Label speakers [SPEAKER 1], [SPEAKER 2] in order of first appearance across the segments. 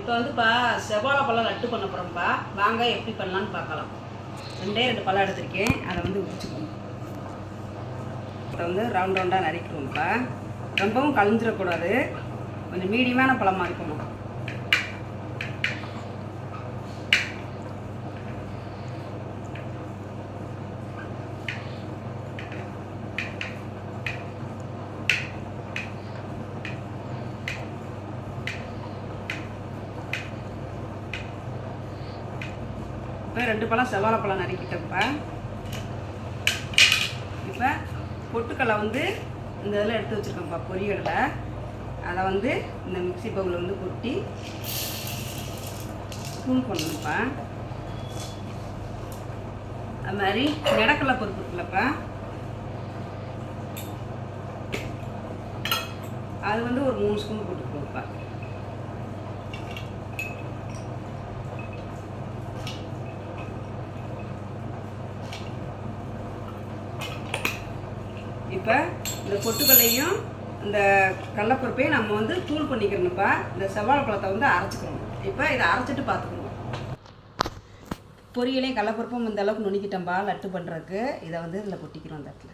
[SPEAKER 1] இப்போ வந்துப்பா செவ்வாழை பழம் லட்டு பண்ண போகிறோம்ப்பா வாங்க எப்படி பண்ணலான்னு பார்க்கலாம். ரெண்டே ரெண்டு பழம் எடுத்திருக்கேன். அதை வந்து உரிச்சுக்கணும் இப்போ வந்து ரவுண்ட் ரவுண்டாக நறுக்கிடுவோம்ப்பா ரொம்பவும் கழிஞ்சிடக்கூடாது கொஞ்சம் மீடியமான பழமாக இருக்கணும் இப்போ ரெண்டு பழம் செவ்வாழைப்பழம் பழம் நறுக்கிட்டோம்ப்பா இப்போ. பொட்டுக்கடலை வந்து இந்த இதில் எடுத்து வச்சுருக்கோம்ப்பா பொரியலை அதை வந்து இந்த மிக்ஸி பவுலில் வந்து கொட்டி தூள் பண்ணணும்ப்பா அது மாதிரி நிடக்கடலை பொறுப்பு இருக்குல்லப்பா அது வந்து ஒரு மூணு ஸ்பூன் போட்டு இப்போ இந்த பொட்டுக்கல்லையும் இந்த கடலப்பருப்பையும் நம்ம வந்து தூள் பண்ணிக்கிறோம்ப்பா இந்த செவ்வாழை பழத்தை வந்து அரைச்சிக்கணும். இப்போ இதை அரைச்சிட்டு பார்த்துக்கணும் பொரியலையும் கடலப்பருப்பும் இந்த அளவுக்கு நுணுக்கிட்டோம்பா லட்டு பண்ணுறதுக்கு இதை வந்து இதில் கொட்டிக்கிறோம் அந்த இடத்துல.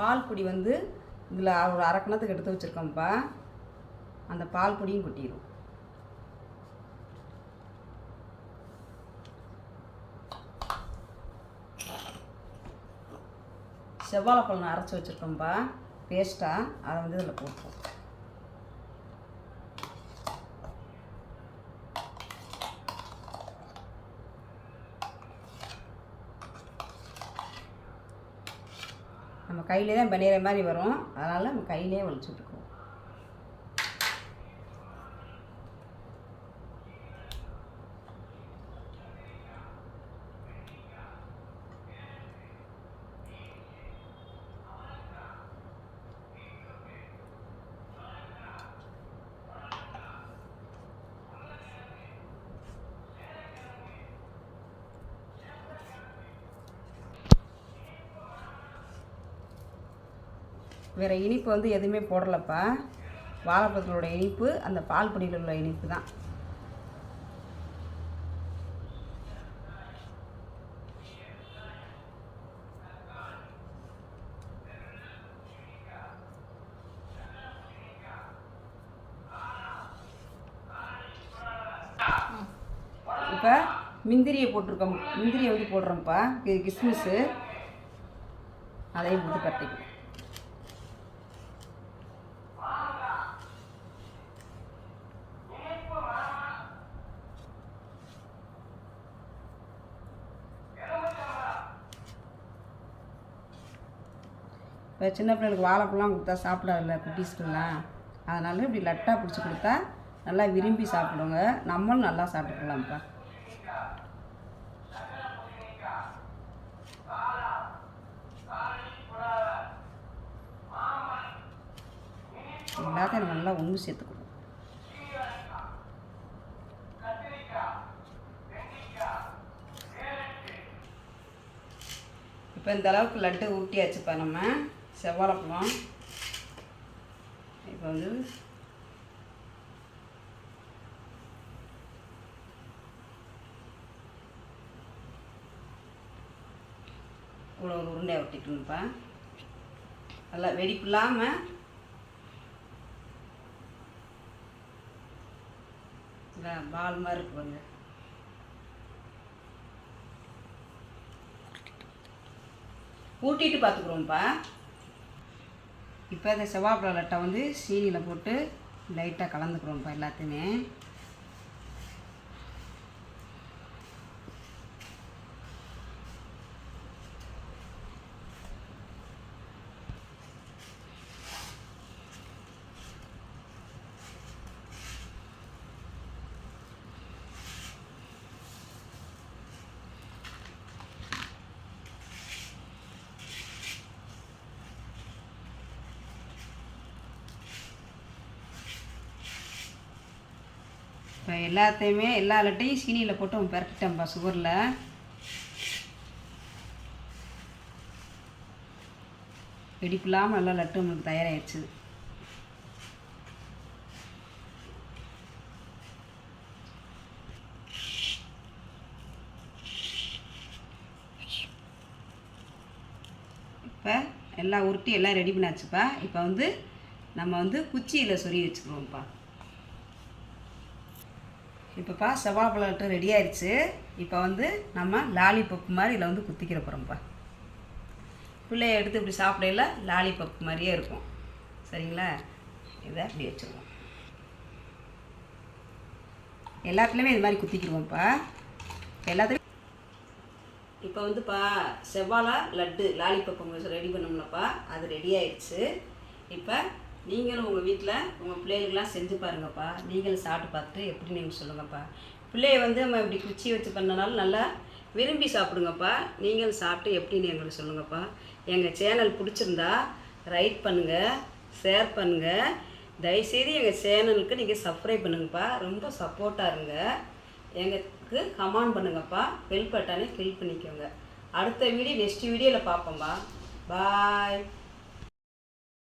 [SPEAKER 1] பால் பொடி வந்து இதில் ஒரு அரைக்கணத்துக்கு எடுத்து வச்சுருக்கோம்ப்பா. அந்த பால் பொடியும் கொட்டிடும் செவ்வாழை பழம் அரைச்சி வச்சுருக்கோம்ப்பா பேஸ்ட்டாக அதை வந்து இதில் போட்டுருவோம். நம்ம கையிலே தான் பண்ணிடுற மாதிரி வரும். அதனால் நம்ம கையிலே வலிச்சு விட்டுக்குவோம். வேறு இனிப்பு வந்து எதுவுமே போடலப்பா. வாழைப்பழத்தோட இனிப்பு அந்த பால் பொடியில் உள்ள இனிப்பு தான். இப்போ முந்திரியை போட்டிருக்கோம். முந்திரியை வந்து போடுறோம்ப்பா. இது கிஸ்மிஸ்ஸு அதையும் போட்டு கட்டிக்கணும். இப்போ சின்ன பிள்ளைங்களுக்கு வாழைப்பழம் கொடுத்தா சாப்பிடாதுல்ல குட்டீஸ்க்குலாம் அதனால இப்படி லட்டாக பிடிச்சி கொடுத்தா நல்லா விரும்பி சாப்பிடுங்க. நம்மளும் நல்லா சாப்பிட்டுக்கலாம்ப்பா. எல்லாத்தையும் நல்லா ஒன்று சேர்த்துக்கணும். இப்போ இந்த அளவுக்கு லட்டு ஊட்டியாச்சுப்பா நம்ம. செவ்வாழைப்பழம் இப்போ வந்து இவ்வளோ ஒரு உருண்டையை ஒட்டிக்கணும்ப்பா நல்லா வெடிப்பு இல்லாமல் இந்த பால் மாதிரி இருக்கு பாருங்க. ஊட்டிட்டு பார்த்துக்குறோம்ப்பா. இப்போ இந்த செவ்வாப்பழ லட்டை வந்து சீனியில் போட்டு லைட்டாக கலந்துக்கிறோம்ப்பா எல்லாத்தையுமே. இப்போ எல்லாத்தையுமே எல்லா லட்டையும் சீனியில் போட்டு அவன் சுகரில் வெடிப்பு இல்லாமல் நல்லா லட்டு நம்மளுக்கு தயாராகிடுச்சு இப்போ எல்லாம் உருட்டி எல்லாம் ரெடி பண்ணாச்சுப்பா. இப்போ வந்து நம்ம வந்து குச்சியில் சொறி வச்சுக்குவோம்ப்பா. இப்போப்பா செவ்வாழைப்பழம் லட்டு ரெடி ஆயிடுச்சு இப்போ வந்து நம்ம லாலிபப் மாதிரி இதில் வந்து குத்திக்கிற போகிறோம்ப்பா பிள்ளைய எடுத்து இப்படி சாப்பிடையில லாலிபப் மாதிரியே இருக்கும். சரிங்களா? இதை இப்படி வச்சுருவோம். எல்லாத்துலேயுமே இது மாதிரி குத்திக்கிடுவோம்ப்பா எல்லாத்துலேயும் இப்போ வந்துப்பா செவ்வாழை லட்டு லாலிபப் ரெடி பண்ணோம்லப்பா. அது ரெடி ஆயிடுச்சு இப்போ நீங்களும் உங்கள் வீட்டில் உங்கள் பிள்ளைகளுக்கெல்லாம் செஞ்சு பாருங்கப்பா. நீங்களும் சாப்பிட்டு பார்த்துட்டு எப்படி நீங்கள் சொல்லுங்கப்பா. பிள்ளைய வந்து நம்ம இப்படி குச்சி வச்சு பண்ணனாலும் நல்லா விரும்பி சாப்பிடுங்கப்பா. நீங்களும் சாப்பிட்டு எப்படின்னு எங்களுக்கு சொல்லுங்கப்பா. எங்கள் சேனல் பிடிச்சிருந்தா ரைட் பண்ணுங்கள் ஷேர் பண்ணுங்கள் தயவுசெய்து எங்கள் சேனலுக்கு நீங்கள் சப்ஸ்கிரைப் பண்ணுங்கப்பா. ரொம்ப சப்போர்ட்டாக இருங்க. எங்களுக்கு கமெண்ட் பண்ணுங்கப்பா. ஹெல்ப் பட்டானே ஹெல்ப் பண்ணிக்கோங்க. அடுத்த வீடியோ நெக்ஸ்ட் வீடியோவில் பார்ப்போம்ப்பா பாய்